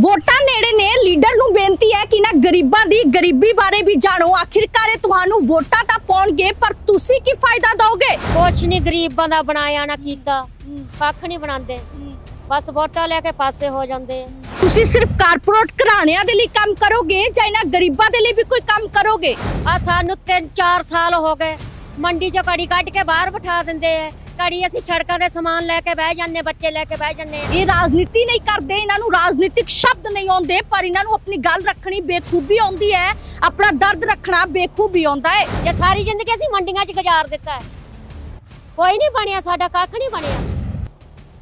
ਵੋਟਾਂ ਨੇੜੇ ਨੇ। ਲੀਡਰ ਨੂੰ ਬੇਨਤੀ ਹੈ ਕਿ ਨਾ ਗਰੀਬਾਂ ਦੀ ਗਰੀਬੀ ਬਾਰੇ ਵੀ ਜਾਣੋ। ਆਖਿਰਕਾਰ ਇਹ ਤੁਹਾਨੂੰ ਵੋਟਾਂ ਤਾਂ ਪਾਉਣਗੇ ਪਰ ਤੁਸੀਂ ਕੀ ਫਾਇਦਾ ਦਿਓਗੇ? ਕੁਛ ਨਹੀਂ ਗਰੀਬਾਂ ਦਾ ਬਣਾਇਆ ਨਾ ਕੀਤਾ। ਕੱਖ ਨਹੀਂ ਬਣਾਉਂਦੇ। ਬਸ ਵੋਟਾਂ ਲੈ ਕੇ ਪਾਸੇ ਹੋ ਜਾਂਦੇ। ਤੁਸੀਂ ਸਿਰਫ ਕਾਰਪੋਰੇਟ ਘਰਾਣਿਆਂ ਦੇ ਲਈ ਕੰਮ ਕਰੋਗੇ ਜਾਂ ਇਹਨਾਂ ਗਰੀਬਾਂ ਦੇ ਲਈ ਵੀ ਕੋਈ ਕੰਮ ਕਰੋਗੇ? ਆ ਸਾਨੂੰ 3-4 ਸਾਲ ਹੋ ਗਏ। ਮੰਡੀ ਚੋਂ ਕੜੀ ਕੱਢ ਕੇ ਬਾਹਰ ਬਿਠਾ ਦਿੰਦੇ ਆ ਕੜੀ ਅਸੀਂ ਸੜਕਾਂ ਦੇ ਸਮਾਨ ਲੈ ਕੇ ਬਹਿ ਜਾਂਦੇ ਬੱਚੇ ਲੈ ਕੇ ਬਹਿ ਜਾਂਦੇ। ਇਹ ਰਾਜਨੀਤੀ ਨਹੀਂ ਕਰਦੇ ਇਹਨਾਂ ਨੂੰ ਰਾਜਨੀਤਿਕ ਸ਼ਬਦ ਨਹੀਂ ਆਉਂਦੇ ਪਰ ਇਹਨਾਂ ਨੂੰ ਆਪਣੀ ਗੱਲ ਰੱਖਣੀ ਬੇਖੂਬੀ ਆਉਂਦੀ ਹੈ ਆਪਣਾ ਦਰਦ ਰੱਖਣਾ ਬੇਖੂਬੀ ਆਉਂਦਾ ਹੈ। ਜੇ ਸਾਰੀ ਜ਼ਿੰਦਗੀ ਅਸੀਂ ਮੰਡੀਆਂ 'ਚ ਗੁਜ਼ਾਰ ਦਿੱਤਾ ਹੈ। ਕੋਈ ਨਹੀਂ ਬਣਿਆ ਸਾਡਾ ਕੱਖ ਨਹੀਂ ਬਣਿਆ।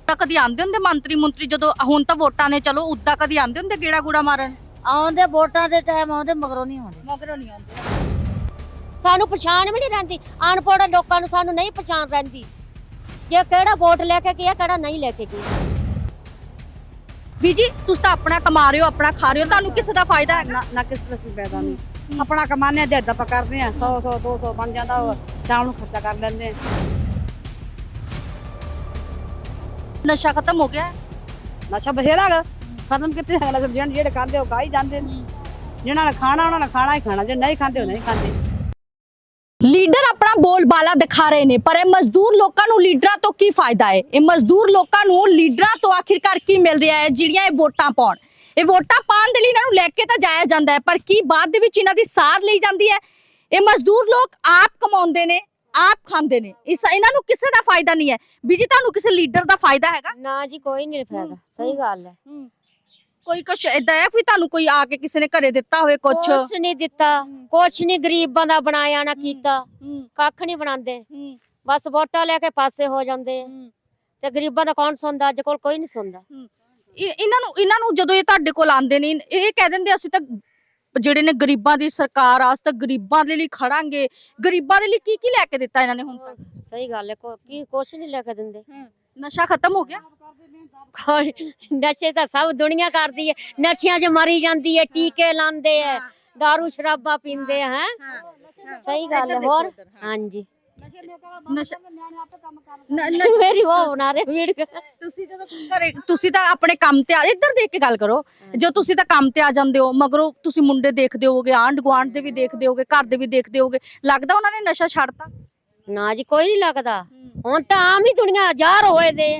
ਤਾਂ ਕਦੀ ਆਂਦੇ ਹੁੰਦੇ ਮੰਤਰੀ ਮੰਤਰੀ ਜਦੋਂ ਹੁਣ ਤਾਂ ਵੋਟਾਂ ਨੇ ਚਲੋ ਉਦਾਂ ਕਦੀ ਆਂਦੇ ਹੁੰਦੇ ਗੇੜਾ ਗੂੜਾ ਮਾਰਨ? ਆਉਂਦੇ ਵੋਟਾਂ ਦੇ ਟਾਈਮ ਆਉਂਦੇ ਮਗਰੋਂ ਨਹੀਂ ਆਉਂਦੇ। ਮਗਰੋਂ ਨਹੀਂ ਆਉਂਦੇ। ਸਾਨੂੰ ਪਛਾਣ ਵੀ ਨਹੀਂ ਰਹਿੰਦੀ। ਅਨਪੜ੍ਹ ਲੋਕਾਂ ਨੂੰ ਸਾਨੂੰ ਨਹੀਂ ਪਛਾਣ ਰਹਿੰਦੀ। ਜੇ ਕਿਹੜਾ ਵੋਟ ਲੈ ਕੇ ਗਿਆ ਕਿਹੜਾ ਨਹੀਂ ਲੈ ਕੇ ਗਿਆ ਬੀਜੀ ਤੁਸੀਂ ਤਾਂ ਆਪਣਾ ਕਮਾ ਰਹੇ ਹੋ ਆਪਣਾ ਖਾ ਰਹੇ ਹੋ ਤੁਹਾਨੂੰ ਕਿਸੇ ਦਾ ਫਾਇਦਾ ਹੈਗਾ? ਨਾ ਨਾ ਕਿਸੇ ਦਾ ਕੋਈ ਫਾਇਦਾ ਨਹੀਂ। ਆਪਣਾ ਕਮਾਨੇ ਦਿਹਾੜੀ ਆਪਾਂ ਕਰਦੇ ਆ 100 100 200 ਬਣ ਜਾਂਦਾ ਉਹ ਸ਼ਾਮ ਨੂੰ ਖਰਚਾ ਕਰ ਲੈਂਦੇ ਆ। ਨਸ਼ਾ ਖਤਮ ਹੋ ਗਿਆ। ਹੈ? ਨਸ਼ਾ ਬਥੇਰਾ ਗਾ ਖਤਮ ਕਿੱਥੇ ਹੈਗਾ? ਨਸ਼ਾ ਜਿਹੜੇ ਖਾਂਦੇ ਉਹ ਖਾ ਹੀ ਜਾਂਦੇ ਨੇ। ਜਿਹਨਾਂ ਨੇ ਖਾਣਾ ਉਹਨਾਂ ਨੇ ਖਾਣਾ ਹੀ ਖਾਣਾ ਜੇ ਨਹੀਂ ਖਾਂਦੇ ਉਹ ਨਹੀਂ ਖਾਂਦੇ। ਲੀਡਰ ਆਪਣਾ ਬੋਲਬਾਲਾ ਦਿਖਾ ਰਹੇ ਨੇ ਪਰ ਇਹ ਮਜ਼ਦੂਰ ਲੋਕਾਂ ਨੂੰ ਲੀਡਰਾਂ ਤੋਂ ਕੀ ਫਾਇਦਾ ਹੈ? ਇਹ ਮਜ਼ਦੂਰ ਲੋਕਾਂ ਨੂੰ ਲੀਡਰਾਂ ਤੋਂ ਆਖਿਰਕਾਰ ਕੀ ਮਿਲ ਰਿਹਾ ਹੈ ਜਿਹੜੀਆਂ ਇਹ ਵੋਟਾਂ ਪਾਉਣ? ਇਹ ਵੋਟਾਂ ਪਾਉਣ ਦੇ ਲਈ ਇਹਨਾਂ ਨੂੰ ਲੈ ਕੇ ਤਾਂ ਜਾਇਆ ਜਾਂਦਾ ਹੈ ਪਰ ਕੀ ਬਾਅਦ ਦੇ ਵਿੱਚ ਇਹਨਾਂ ਦੀ ਸਾਰ ਲਈ ਜਾਂਦੀ ਹੈ? ਇਹ ਮਜ਼ਦੂਰ ਲੋਕ ਆਪ ਕਮਾਉਂਦੇ ਨੇ ਆਪ ਖਾਂਦੇ ਨੇ ਇਸ ਇਹਨਾਂ ਨੂੰ ਕਿਸੇ ਦਾ ਫਾਇਦਾ ਨਹੀਂ ਹੈ। ਵੀ ਜੀ ਤੁਹਾਨੂੰ ਕਿਸੇ ਲੀਡਰ ਦਾ ਫਾਇਦਾ ਹੈਗਾ? ਨਾ ਜੀ ਕੋਈ ਨਹੀਂ ਫਾਇਦਾ ਸਹੀ ਗੱਲ ਹੈ। ਕੋਈ ਕੁਛ ਇਦਾਂ ਹੈ ਵੀ ਤੁਹਾਨੂੰ ਕੋਈ ਆ ਕੇ ਕਿਸੇ ਨੇ ਘਰੇ ਦਿੱਤਾ ਹੋਵੇ ਕੁਛ? ਕੁਛ ਨਹੀਂ ਦਿੱਤਾ। ਕੁਛ ਨਹੀਂ ਗਰੀਬਾਂ ਦਾ ਬਣਾਇਆ ਨਾ ਕੀਤਾ। ਹੂੰ, ਕੱਖ ਨਹੀਂ ਬਣਾਉਂਦੇ। ਹੂੰ, ਬਸ ਵੋਟਾਂ ਲੈ ਕੇ ਪਾਸੇ ਹੋ ਜਾਂਦੇ। ਆ। ਹੂੰ। ਤੇ ਗਰੀਬਾਂ ਦਾ ਕੌਣ ਸੁਣਦਾ? ਅੱਜ ਕੋਲ ਕੋਈ ਨਹੀਂ ਸੁਣਦਾ। ਇਹ- ਇਹਨਾਂ ਨੂੰ ਇਹਨਾਂ ਨੂੰ ਜਦੋਂ ਇਹ ਤੁਹਾਡੇ ਕੋਲ ਆਉਂਦੇ ਨੇ ਇਹ ਕਹਿ ਦਿੰਦੇ ਅਸੀਂ ਤਾਂ ਜਿਹੜੇ ਨੇ ਗਰੀਬਾਂ ਦੀ ਸਰਕਾਰ ਆਸ ਤਾਂ ਗਰੀਬਾਂ ਦੇ ਲਈ ਖੜਾਂਗੇ। ਗਰੀਬਾਂ ਦੇ ਲਈ ਕੀ ਕੀ ਲੈ ਕੇ ਦਿੱਤਾ ਇਹਨਾਂ ਨੇ ਹੁਣ ਤੱਕ? ਸਹੀ ਗੱਲ ਹੈ ਕੋ- ਕੀ ਕੁਛ ਨਹੀਂ ਲੈ ਕੇ ਦਿੰਦੇ। ਨਸ਼ਾ ਖਤਮ ਹੋ ਗਿਆ? ਨਸ਼ੇ ਤਾਂ ਸਭ ਦੁਨੀਆ ਕਰਦੀ ਹੈ। ਨਸ਼ਿਆਂ 'ਚ ਮਰੀ ਜਾਂਦੀ ਹੈ ਟੀਕੇ ਲਾਉਂਦੇ ਆ दारू ਸ਼ਰਾਬਾਂ ਪੀਂਦੇ ਆ ਹੈ? ਸਹੀ ਗੱਲ ਹੈ। ਹੋਰ? ਹਾਂਜੀ। ਨਸ਼ਾ ਨ- ਨ- ਮੇਰੀ ਉਹ ਬਣਾ ਰਹੇ ਵੀਡੀਓ ਤੁਸੀਂ ਜਦੋਂ ਘਰੇ ਤੁਸੀਂ ਤਾਂ ਆਪਣੇ ਕੰਮ ਤੇ ਆ ਇੱਧਰ ਦੇਖ ਕੇ ਗੱਲ ਕਰੋ। ਜੋ ਤੁਸੀਂ ਤਾਂ ਕੰਮ ਤੇ ਆ ਜਾਂਦੇ ਹੋ ਮਗਰੋਂ ਤੁਸੀਂ ਮੁੰਡੇ ਦੇਖਦੇ ਹੋਗੇ ਆਂਢ ਗੁਆਂਢ ਦੇ ਵੀ ਦੇਖਦੇ ਹੋਗੇ ਘਰ ਦੇ ਵੀ ਦੇਖਦੇ ਹੋਗੇ ਲੱਗਦਾ ਉਹਨਾਂ ਨੇ ਨਸ਼ਾ ਛੱਡਤਾ? ਨਾ ਜੀ ਕੋਈ ਨਹੀਂ ਲੱਗਦਾ। ਹੁਣ ਤਾਂ ਆਮ ਹੀ ਦੁਨੀਆ ਜ਼ਾਰ ਹੋਏ ਦੇ।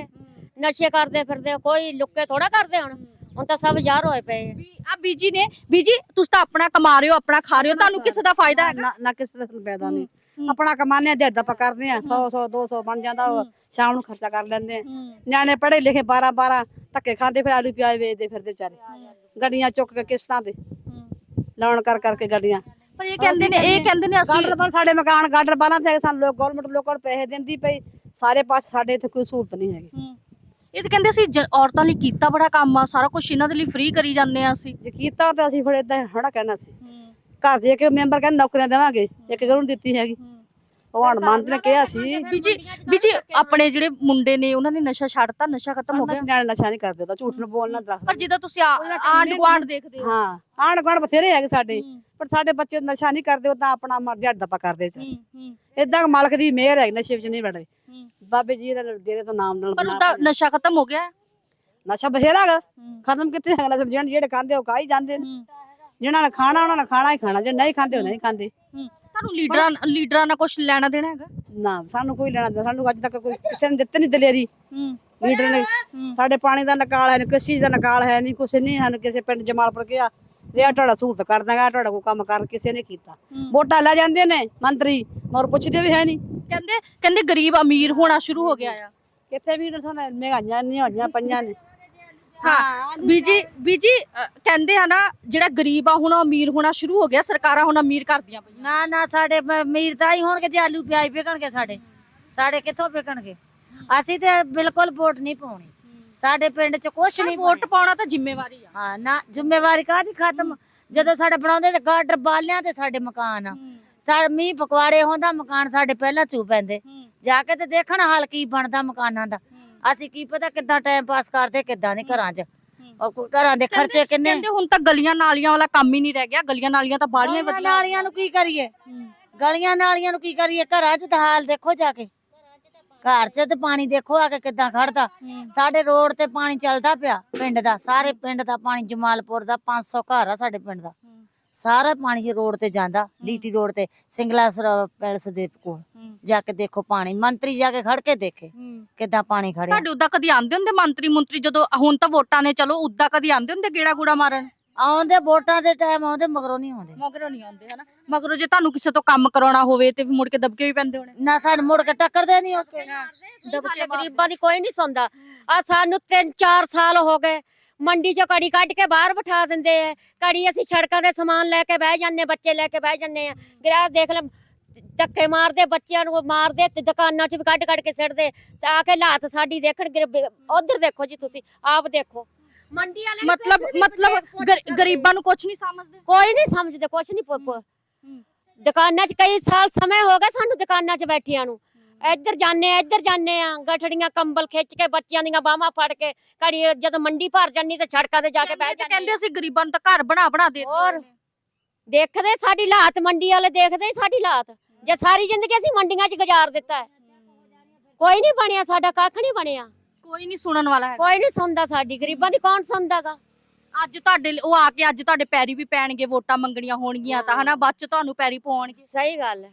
ਨਸ਼ੇ ਕਰਦੇ ਫਿਰਦੇ ਆ, ਕੋਈ ਲੁੱਕੇ ਥੋੜਾ ਕਰਦੇ ਹੁਣ। ਹੁਣ ਤਾਂ ਸਭ ਜ਼ਾਰ ਹੋਏ ਪਏ ਆ। ਵੀ ਆ ਬੀਜੀ ਨੇ ਬੀਜੀ ਤੁਸੀਂ ਤਾਂ ਆਪਣਾ ਕਮਾ ਰਹੇ ਹੋ ਆਪਣਾ ਖਾ ਰਹੇ ਹੋ ਤੁਹਾਨੂੰ ਕਿਸੇ ਦਾ ਫਾਇਦਾ ਹੈਗਾ? ਨਾ ਨਾ ਕਿਸੇ ਦਾ ਫਾਇਦਾ ਨਹੀਂ। ਆਪਣਾ ਕਮਾਨੇ ਦਿਹਾੜੀ ਆਪਾਂ ਕਰਦੇ ਆ 100 100 200 ਬਣ ਜਾਂਦਾ ਉਹ ਸ਼ਾਮ ਨੂੰ ਖਰਚਾ ਕਰ ਲੈਂਦੇ ਆ। ਨਿਆਣੇ ਪੜ੍ਹੇ ਲਿਖੇ 12 12 ਧੱਕੇ ਖਾਂਦੇ ਫਿਰ ਆਲੂ ਪਿਆਜ਼ ਵੇਚਦੇ ਫਿਰਦੇ ਵਿਚਾਰੇ। ਗੱਡੀਆਂ ਚੁੱਕ ਕੇ ਕਿਸ਼ਤਾਂ ਤੇ। ਲਾਉਣ ਕਰ ਕਰਕੇ ਗੱਡੀਆਂ। ਪਰ ਇਹ ਕਹਿੰਦੇ ਨੇ ਇਹ ਕਹਿੰਦੇ ਨੇ ਅਸੀਂ ਗਾਡਰ ਬਲ ਸਾਡੇ ਮਕਾਨ ਗਾਡਰ ਬਾਲਾਂ ਤੇ ਸਾਨੂੰ ਲੋਕ ਗਵਰਨਮੈਂਟ ਲੋਕਾਂ ਨੂੰ ਪੈਸੇ ਦਿੰਦੀ ਪਈ। ਸਾਰੇ ਪਾਸੇ ਸਾਡੇ ਇੱਥੇ ਕੋਈ ਸਹੂਲਤ ਨਹੀਂ ਹੈਗੀ। ਇਹ ਤਾਂ ਕਹਿੰਦੇ ਅਸੀਂ ਜ- ਔਰਤਾਂ ਲਈ ਕੀਤਾ ਬੜਾ ਕੰਮ ਆ ਸਾਰਾ ਕੁਝ ਇਹਨਾਂ ਦੇ ਲਈ ਫ੍ਰੀ ਕਰੀ ਜਾਂਦੇ ਆ ਅਸੀਂ। ਜੇ ਕੀਤਾ ਤਾਂ ਅਸੀਂ ਫਿਰ ਏਦਾਂ ਹੜਾ ਕਹਿਣਾ ਸੀ। ਘਰ ਦੇ ਇੱਕ ਮੈਂਬਰ ਕਹਿੰਦੇ ਨੌਕਰੀਆਂ ਦੇਵਾਂਗੇ ਇੱਕ ਗਰੂ ਦਿੱਤੀ ਹੈਗੀ। ਉਹ ਹਨੂੰਮਾਨ ਨੇ ਕਿਹਾ ਸੀ। ਬੀਜੀ ਬੀਜੀ ਆਪਣੇ ਜਿਹੜੇ ਮੁੰਡੇ ਨੇ ਉਹਨਾਂ ਨੇ ਨਸ਼ਾ ਛੱਡਤਾ ਨਸ਼ਾ ਖਤਮ ਹੋ ਗਿਆ। ਨਿਆਣੇ ਨਸ਼ਾ ਨਹੀਂ ਕਰਦੇ ਤਾਂ ਝੂਠ ਨੂੰ ਬੋਲਣਾ ਦਰਖਤ ਪਰ ਜਦੋਂ ਤੁਸੀਂ ਆ- ਆਂਢ ਗੁਆਂਢ ਦੇਖਦੇ ਹੋ। ਹਾਂ ਆਣ ਗਣ ਬਥੇਰੇ ਹੈਗੇ ਸਾਡੇ ਪਰ ਸਾਡੇ ਬੱਚੇ ਨਸ਼ਾ ਨਹੀਂ ਕਰਦੇ ਉਹ ਤਾਂ ਆਪਣਾ ਮਰਜ਼ੀ ਦਾ ਕਰਦੇ ਚ ਇਦਾਂ ਮਾਲਕ ਦੀ ਮਿਹਰ ਹੈ ਨਸ਼ੇ ਵਿੱਚ ਨਹੀਂ ਵੜੇ। ਬਾਬੇ ਜੀ ਦਾ ਡੇਰੇ ਤੋਂ ਨਾਮ ਨਾਲ ਪਰ ਬਣਾ ਉਹਦਾ ਨਸ਼ਾ ਖਤਮ ਹੋ ਗਿਆ। ਹੈ। ਨਸ਼ਾ ਬਥੇਰਾ ਗਾ ਖਤਮ ਕਿੱਥੇ ਹੈਗਾ ਨਸ਼ਾ? ਜਿਹੜੇ ਜਿਹੜੇ ਖਾਂਦੇ ਉਹ ਖਾ ਹੀ ਜਾਂਦੇ ਨੇ। ਜਿਹਨਾਂ ਨੇ ਖਾਣਾ ਉਹਨਾਂ ਨੇ ਖਾਣਾ ਹੀ ਖਾਣਾ। ਜੇ ਨਹੀਂ ਖਾਂਦੇ ਉਹ ਨਹੀਂ ਖਾਂਦੇ। ਤੁਹਾਨੂੰ ਲੀਡਰਾਂ ਲੀਡਰਾਂ ਨਾਲ ਕੁਝ ਲੈਣਾ ਦੇਣਾ ਹੈਗਾ? ਨਾ ਸਾਨੂੰ ਕੋਈ ਲੈਣਾ ਦੇਣਾ ਸਾਨੂੰ ਅੱਜ ਤੱਕ ਕੋਈ ਕਿਸੇ ਨੇ ਦਿੱਤੇ ਨਹੀਂ ਦਲੇਰੀ। ਲੀਡਰ ਨੇ ਸਾਡੇ ਪਾਣੀ ਦਾ ਨਕਾਲ ਹੈ ਨਹੀਂ ਕਿਸੇ ਚੀਜ਼ ਦਾ ਨਕਾਲ ਹੈ ਨਹੀਂ ਕੁਛ ਨਹੀਂ ਹਨ ਕਿਸੇ ਪਿੰਡ ਜਮਾਲਪੁਰ ਗਿਆ। ਵੀ ਆ ਤੁਹਾਡਾ ਸਹੂਲਤ ਕਰ ਦਾਂਗਾ ਤੁਹਾਡਾ ਕੋਈ ਕੰਮ ਕਰ ਕਿਸੇ ਨੇ ਕੀਤਾ। ਵੋਟਾਂ ਲੈ ਜਾਂਦੇ ਨੇ ਮੰਤਰੀ ਮਰ ਪੁੱਛਦੇ ਵੀ ਹੈ ਨਹੀਂ ਕਹਿੰਦੇ ਕਹਿੰਦੇ ਗਰੀਬ ਅਮੀਰ ਹੋਣਾ ਸ਼ੁਰੂ ਹੋ ਗਿਆ ਆ। ਕਿੱਥੇ ਵੀ ਨਾ ਮਹਿੰਗਾਈਆਂ ਨਹੀਂ ਹੋਈਆਂ ਪਈਆਂ ਨੇ। ਹਾਂ ਬੀਜੀ ਬੀਜੀ ਅ, ਕਹਿੰਦੇ ਆ ਨਾ ਜਿਹੜਾ ਗਰੀਬ ਆ ਹੁਣ ਉਹ ਅਮੀਰ ਹੋਣਾ ਸ਼ੁਰੂ ਹੋ ਗਿਆ ਸਰਕਾਰਾਂ ਹੁਣ ਅਮੀਰ ਕਰਦੀਆਂ ਪਈਆਂ। ਨਾ ਨਾ ਸਾਡੇ ਮ- ਅਮੀਰ ਤਾਂ ਹੀ ਹੋਣਗੇ ਜੇ ਆਲੂ ਪਿਆਜ਼ ਵਿਕਣਗੇ ਸਾਡੇ। ਸਾਡੇ ਕਿੱਥੋਂ ਵਿਕਣਗੇ? ਅਸੀਂ ਤੇ ਬਿਲਕੁਲ ਵੋਟ ਨਹੀਂ ਪਾਉਣੀ। ਸਾਡੇ ਪਿੰਡ 'ਚ ਕੁਛ ਨਹੀਂ ਵੋਟ ਪਾਉਣਾ ਤਾਂ ਜ਼ਿੰਮੇਵਾਰੀ ਆ। ਹਾਂ ਨਾ ਜ਼ਿੰਮੇਵਾਰੀ ਕਾਹਦੀ ਖਤਮ? ਜਦੋਂ ਸਾਡੇ ਬਣਾਉਂਦੇ ਤੇ ਗਾਡਰ ਬਾਲਿਆਂ ਤੇ ਸਾਡੇ ਮਕਾਨ ਆ। ਸਾਡੇ ਮੀਂਹ ਪਕਵਾੜੇ ਹੁੰਦਾ ਮਕਾਨ ਸਾਡੇ ਪਹਿਲਾਂ ਚੂ ਪੈਂਦੇ। ਜਾ ਕੇ ਤੇ ਦੇਖਣ ਹਾਲ ਕੀ ਬਣਦਾ ਮਕਾਨਾਂ ਦਾ। ਅਸੀਂ ਕੀ ਪਤਾ ਕਿੱਦਾਂ ਟਾਈਮ ਪਾਸ ਕਰਦੇ ਕਿੱਦਾਂ ਨਹੀਂ ਘਰਾਂ 'ਚ। ਉਹ ਕੋਈ ਘਰਾਂ ਦੇ ਖਰਚੇ ਕਿੰਨੇ? ਕਹਿੰਦੇ ਹੁਣ ਤਾਂ ਗਲੀਆਂ ਨਾਲੀਆਂ ਵਾਲਾ ਕੰਮ ਹੀ ਨਹੀਂ ਰਹਿ ਗਿਆ ਗਲੀਆਂ ਨਾਲੀਆਂ ਤਾਂ ਬਾੜੀਆਂ ਹੀ ਗਲੀਆਂ ਵਧੀਆ ਨਾਲੀਆਂ ਨੂੰ ਕੀ ਕਰੀਏ? ਗਲੀਆਂ ਨਾਲੀਆਂ ਨੂੰ ਕੀ ਕਰੀਏ? ਘਰਾਂ 'ਚ ਤਾਂ ਹਾਲ ਦੇਖੋ ਜਾ ਕੇ। ਘਰ 'ਚ ਤੇ ਪਾਣੀ ਦੇਖੋ ਆ ਕੇ ਕਿੱਦਾਂ ਖੜਦਾ। ਸਾਡੇ ਰੋਡ ਤੇ ਪਾਣੀ ਚੱਲਦਾ ਪਿਆ ਪਿੰਡ ਦਾ ਸਾਰੇ ਪਿੰਡ ਦਾ ਪਾਣੀ ਜਮਾਲਪੁਰ ਦਾ 500 ਘਰ ਆ ਸਾਡੇ ਪਿੰਡ ਦਾ। ਸਾਰਾ ਪਾਣੀ ਰੋਡ ਤੇ ਜਾਂਦਾ ਡੀਟੀ ਰੋਡ ਤੇ ਸਿੰਗਲਾ ਪੈਲਸ ਦੇ ਕੋਲ। ਜਾ ਕੇ ਦੇਖੋ ਪਾਣੀ ਮੰਤਰੀ ਜਾ ਕੇ ਖੜ ਕੇ ਦੇਖੇ ਕਿੱਦਾਂ ਪਾਣੀ ਖੜਿਆ। ਤੁਹਾਡੇ ਉਦਾਂ ਕਦੀ ਆਂਦੇ ਹੁੰਦੇ ਮੰਤਰੀ ਮੰਤਰੀ ਜਦੋਂ ਹੁਣ ਤਾਂ ਵੋਟਾਂ ਨੇ ਚਲੋ ਉਦਾਂ ਕਦੀ ਆਂਦੇ ਹੁੰਦੇ ਗੇੜਾ ਗੂੜਾ ਮਾਰਨ? ਆਉਂਦੇ ਵੋਟਾਂ ਦੇ ਟਾਈਮ ਆਉਂਦੇ ਮਗਰੋਂ ਨਹੀਂ ਆਉਂਦੇ। ਮਗਰੋਂ ਨਹੀਂ ਆਉਂਦੇ ਹਨਾ? ਮਗਰੋਂ ਜੇ ਤੁਹਾਨੂੰ ਕਿਸੇ ਤੋਂ ਕੰਮ ਕਰਾਉਣਾ ਹੋਵੇ ਤੇ ਮੁੜ ਕੇ ਦਬਕੇ ਵੀ ਪੈਂਦੇ ਹੋਣੇ। ਨਾ ਸਾਨੂੰ ਮੁੜ ਕੇ ਟੱਕਰਦੇ ਨਹੀਂ ਓਕੇ ਦਬਕੇ ਗਰੀਬਾਂ ਦੀ ਕੋਈ ਨਹੀਂ ਸੁਣਦਾ। ਆ ਸਾਨੂੰ 3-4 ਸਾਲ ਹੋ ਗਏ ਮੰਡੀ ਚੋਂ ਕੜੀ ਕੱਢ ਕੇ ਬਾਹਰ ਬਿਠਾ ਦਿੰਦੇ ਆ। ਕੜੀ ਅਸੀਂ ਸੜਕਾਂ ਤੇ ਸਮਾਨ ਲੈ ਕੇ ਬਹਿ ਜਾਂਦੇ ਬੱਚੇ ਲੈ ਕੇ ਬਹਿ ਜਾਂਦੇ ਆ। ਗਰਾ ਦੇਖ ਲੈ ਧੱਕੇ ਮਾਰਦੇ ਬੱਚਿਆਂ ਨੂੰ ਮਾਰਦੇ ਤੇ ਦੁਕਾਨਾਂ 'ਚ ਵੀ ਕੱਢ ਕੱਢ ਕੇ ਸਿੱਟਦੇ। ਤੇ ਆ ਕੇ ਹਾਲਾਤ ਸਾਡੀ ਦੇਖਣ ਉਧਰ ਦੇਖੋ ਜੀ ਤੁਸੀਂ ਆਪ ਦੇਖੋ। ਮੰਡੀ ਵਾਲੇ ਮਤਲਬ ਮਤਲਬ ਗਰੀਬਾਂ ਨੂੰ ਕੁਝ ਨਹੀਂ ਸਮਝਦੇ। ਕੋਈ ਨਹੀਂ ਸਮਝਦੇ ਕੁਛ ਨਹੀਂ ਪੁੱਪ ਦੁਕਾਨਾਂ 'ਚ ਕਈ ਸਾਲ ਸਮੇਂ ਹੋ ਗਏ ਸਾਨੂੰ ਦੁਕਾਨਾਂ 'ਚ ਬੈਠਿਆਂ ਨੂੰ। ਇੱਧਰ ਜਾਂਦੇ ਆ ਇੱਧਰ ਜਾਂਦੇ ਆ ਗਠੜੀਆਂ ਕੰਬਲ ਖਿੱਚ ਕੇ ਬੱਚਿਆਂ ਦੀਆਂ ਬਾਹਾਂ ਫੜ ਕੇ ਕੜੀ ਜਦੋਂ ਮੰਡੀ ਭਰ ਜਾਂਦੀ ਤੇ ਸੜਕਾਂ ਤੇ ਜਾ ਕੇ ਤੇ ਜਾਂਦੇ ਕਹਿੰਦੇ ਅਸੀਂ ਗਰੀਬਾਂ ਨੂੰ ਤਾਂ ਘਰ ਬਣਾ ਬਣਾ ਦੇ ਹੋਰ। ਦੇਖਦੇ ਸਾਡੀ ਹਾਲਾਤ ਮੰਡੀ ਵਾਲੇ ਦੇਖਦੇ ਹੀ ਸਾਡੀ ਹਾਲਾਤ ਜੇ ਸਾਰੀ ਜ਼ਿੰਦਗੀ ਅਸੀਂ ਮੰਡੀਆਂ 'ਚ ਗੁਜ਼ਾਰ ਦਿੱਤਾ ਹੈ। ਕੋਈ ਨਹੀਂ ਬਣਿਆ ਸਾਡਾ ਕੱਖ ਨਹੀਂ ਬਣਿਆ। ਕੋਈ ਨਹੀਂ ਸੁਣਨ ਵਾਲਾ ਹੈ ਕੋਈ ਨਹੀਂ ਸੁਣਦਾ ਸਾਡੀ ਗਰੀਬਾਂ ਦੀ ਕੌਣ ਸੁਣਦਾਗਾ? ਅੱਜ ਤੁਹਾਡੇ ਉਹ ਆ ਕੇ ਅੱਜ ਤੁਹਾਡੇ ਪੈਰੀ ਵੀ ਪੈਣਗੇ ਵੋਟਾਂ ਮੰਗਣੀਆਂ ਹੋਣਗੀਆਂ ਤਾਂ ਹਨਾ? ਬਾਅਦ ਚ ਤੁਹਾਨੂੰ ਪੈਰੀ ਪਵਾਉਣਗੇ ਸਹੀ ਗੱਲ ਹੈ।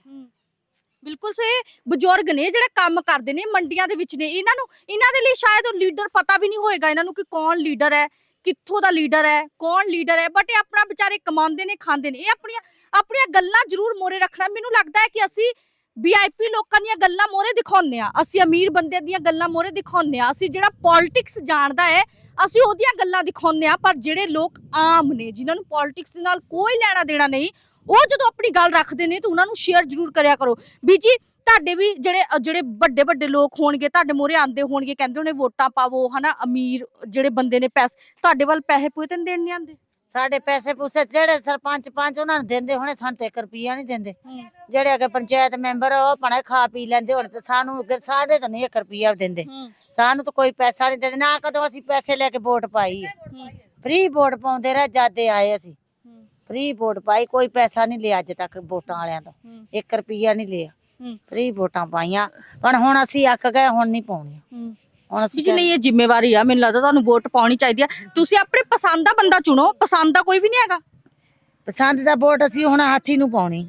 ਬਿਲਕੁਲ ਸੋ ਇਹ ਬਜ਼ੁਰਗ ਨੇ ਜਿਹੜੇ ਕੰਮ ਕਰਦੇ ਨੇ ਮੰਡੀਆਂ ਦੇ ਵਿੱਚ ਨੇ ਇਹਨਾਂ ਨੂੰ ਇਹਨਾਂ ਦੇ ਲਈ ਸ਼ਾਇਦ ਉਹ ਲੀਡਰ ਪਤਾ ਵੀ ਨਹੀਂ ਹੋਏਗਾ ਇਹਨਾਂ ਨੂੰ ਕਿ ਕੌਣ ਲੀਡਰ ਹੈ ਕਿੱਥੋਂ ਦਾ ਲੀਡਰ ਹੈ, ਕੌਣ ਲੀਡਰ ਹੈ ਬਟ ਇਹ ਆਪਣਾ ਵਿਚਾਰੇ ਕਮਾਉਂਦੇ ਨੇ, ਖਾਂਦੇ ਨੇ। ਇਹ ਆਪਣੀਆਂ ਆਪਣੀਆਂ ਗੱਲਾਂ ਜ਼ਰੂਰ ਮੋਰੇ ਰੱਖਣਾ। ਮੈਨੂੰ ਲੱਗਦਾ ਹੈ ਕਿ ਅਸੀਂ ਵੀਆਈਪੀ ਲੋਕਾਂ ਦੀਆਂ ਗੱਲਾਂ ਮੋਰੇ ਦਿਖਾਉਂਦੇ ਆ ਅਸੀਂ ਅਮੀਰ ਬੰਦੇ ਦੀਆਂ ਗੱਲਾਂ ਮੋਰੇ ਦਿਖਾਉਂਦੇ ਆ ਅਸੀਂ ਜਿਹੜਾ ਪੋਲਿਟਿਕਸ ਜਾਣਦਾ ਹੈ, ਅਸੀਂ ਉਹਦੀਆਂ ਗੱਲਾਂ ਦਿਖਾਉਂਦੇ ਆ ਪਰ ਜਿਹੜੇ ਲੋਕ ਆਮ ਨੇ, ਜਿਨ੍ਹਾਂ ਨੂੰ ਪੋਲਿਟਿਕਸ ਦੇ ਨਾਲ ਕੋਈ ਲੈਣਾ ਦੇਣਾ ਨਹੀਂ, ਉਹ ਜਦੋਂ ਆਪਣੀ ਗੱਲ ਰੱਖਦੇ ਨੇ, ਤਾਂ ਉਹਨਾਂ ਨੂੰ ਸ਼ੇਅਰ ਜ਼ਰੂਰ ਕਰਿਆ ਕਰੋ। ਬੀਜੀ ਤੁਹਾਡੇ ਵੀ ਜਿਹੜੇ ਜਿਹੜੇ ਵੱਡੇ ਵੱਡੇ ਲੋਕ ਹੋਣਗੇ ਤੁਹਾਡੇ ਮੋਰੇ ਆਂਦੇ ਹੋਣਗੇ ਕਹਿੰਦੇ ਹੋਣੇ ਵੋਟਾਂ ਪਾਵੋ ਹਨਾ ਅਮੀਰ ਜਿਹੜੇ ਬੰਦੇ ਨੇ ਪੈਸੇ ਤੁਹਾਡੇ ਵੱਲ ਪੈਸੇ ਪੂਏ ਤਾਂ ਦੇਣ ਨਹੀਂ ਆਂਦੇ ਸਾਡੇ ਪੈਸੇ ਪੂਸੇ ਜਿਹੜੇ ਸਰਪੰਚ ਪੰਚ ਉਹਨਾਂ ਨੂੰ ਦਿੰਦੇ ਹੋਣੇ ਸਾਨੂੰ ਤੇ 1 ਰੁਪਿਆ ਨਹੀਂ ਦਿੰਦੇ। ਜਿਹੜੇ ਅਗੇ ਪੰਚਾਇਤ ਮੈਂਬਰ ਉਹ ਭਣੇ ਖਾ ਪੀ ਲੈਂਦੇ ਹੁਣ ਤੇ ਸਾਨੂੰ ਅੱਗੇ ਸਾਡੇ ਤਾਂ ਨਹੀਂ 1 ਰੁਪਿਆ ਦਿੰਦੇ। ਸਾਨੂੰ ਤਾਂ ਕੋਈ ਪੈਸਾ ਨਹੀਂ ਦਿੰਦੇ ਨਾ ਕਦੋਂ ਅਸੀਂ ਪੈਸੇ ਲੈ ਕੇ ਵੋਟ ਪਾਈ। ਫ੍ਰੀ ਵੋਟ ਪਾਉਂਦੇ ਰਹੇ ਜਾਦੇ ਆਏ ਅਸੀਂ। ਫ੍ਰੀ ਵੋਟ ਪਾਈ ਕੋਈ ਪੈਸਾ ਨਹੀਂ ਲਿਆ ਅੱਜ ਤੱਕ ਵੋਟਾਂ ਵਾਲਿਆਂ ਤੋਂ। 1 ਰੁਪਿਆ ਨਹੀਂ ਲਿਆ। ਫ੍ਰੀ ਵੋਟਾਂ ਪਾਈਆਂ। ਪਰ ਹੁਣ ਅਸੀਂ ਅੱਕ ਗਏ ਹੁਣ ਨਹੀਂ ਪਾਉਣੀਆਂ। ਹੁਣ ਅਸੀਂ ਬੀਜੀ ਨਹੀਂ ਇਹ ਜ਼ਿੰਮੇਵਾਰੀ ਆ ਮੈਨੂੰ ਲੱਗਦਾ ਤੁਹਾਨੂੰ ਵੋਟ ਪਾਉਣੀ ਚਾਹੀਦੀ ਆ। ਤੁਸੀਂ ਆਪਣੇ ਪਸੰਦ ਦਾ ਬੰਦਾ ਚੁਣੋ ਪਸੰਦ ਦਾ ਕੋਈ ਵੀ ਨਹੀਂ ਹੈਗਾ। ਪਸੰਦ ਦਾ ਵੋਟ ਅਸੀਂ ਹੁਣ ਹਾਥੀ ਨੂੰ ਪਾਉਣੀ।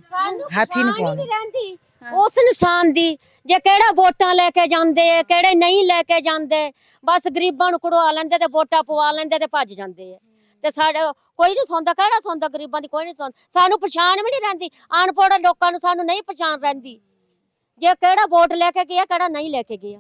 ਹਾਥੀ ਨੂੰ ਪਾਉਣੀ। ਉਸ ਇਨਸਾਨ ਦੀ ਜੇ ਕਿਹੜਾ ਵੋਟਾਂ ਲੈ ਕੇ ਜਾਂਦੇ ਆ ਕਿਹੜੇ ਨਹੀਂ ਲੈ ਕੇ ਜਾਂਦੇ ਬਸ ਗਰੀਬਾਂ ਨੂੰ ਕਢਵਾ ਲੈਂਦੇ ਤੇ ਵੋਟਾਂ ਪਵਾ ਲੈਂਦੇ ਤੇ ਭੱਜ ਜਾਂਦੇ ਆ। ਤੇ ਸਾਡੇ ਕੋਈ ਨਹੀਂ ਸੁਣਦਾ ਕਿਹੜਾ ਸੁਣਦਾ ਗਰੀਬਾਂ ਦੀ ਕੋਈ ਨਹੀਂ ਸੁਣਦਾ। ਸਾਨੂੰ ਪਛਾਣ ਵੀ ਨਹੀਂ ਰਹਿੰਦੀ। ਅਨਪੜ੍ਹ ਲੋਕਾਂ ਨੂੰ ਸਾਨੂੰ ਨਹੀਂ ਪਛਾਣ ਰਹਿੰਦੀ। ਜੇ ਕਿਹੜਾ ਵੋਟ ਲੈ ਕੇ ਗਿਆ ਕਿਹੜਾ ਨਹੀਂ ਲੈ ਕੇ ਗਿਆ।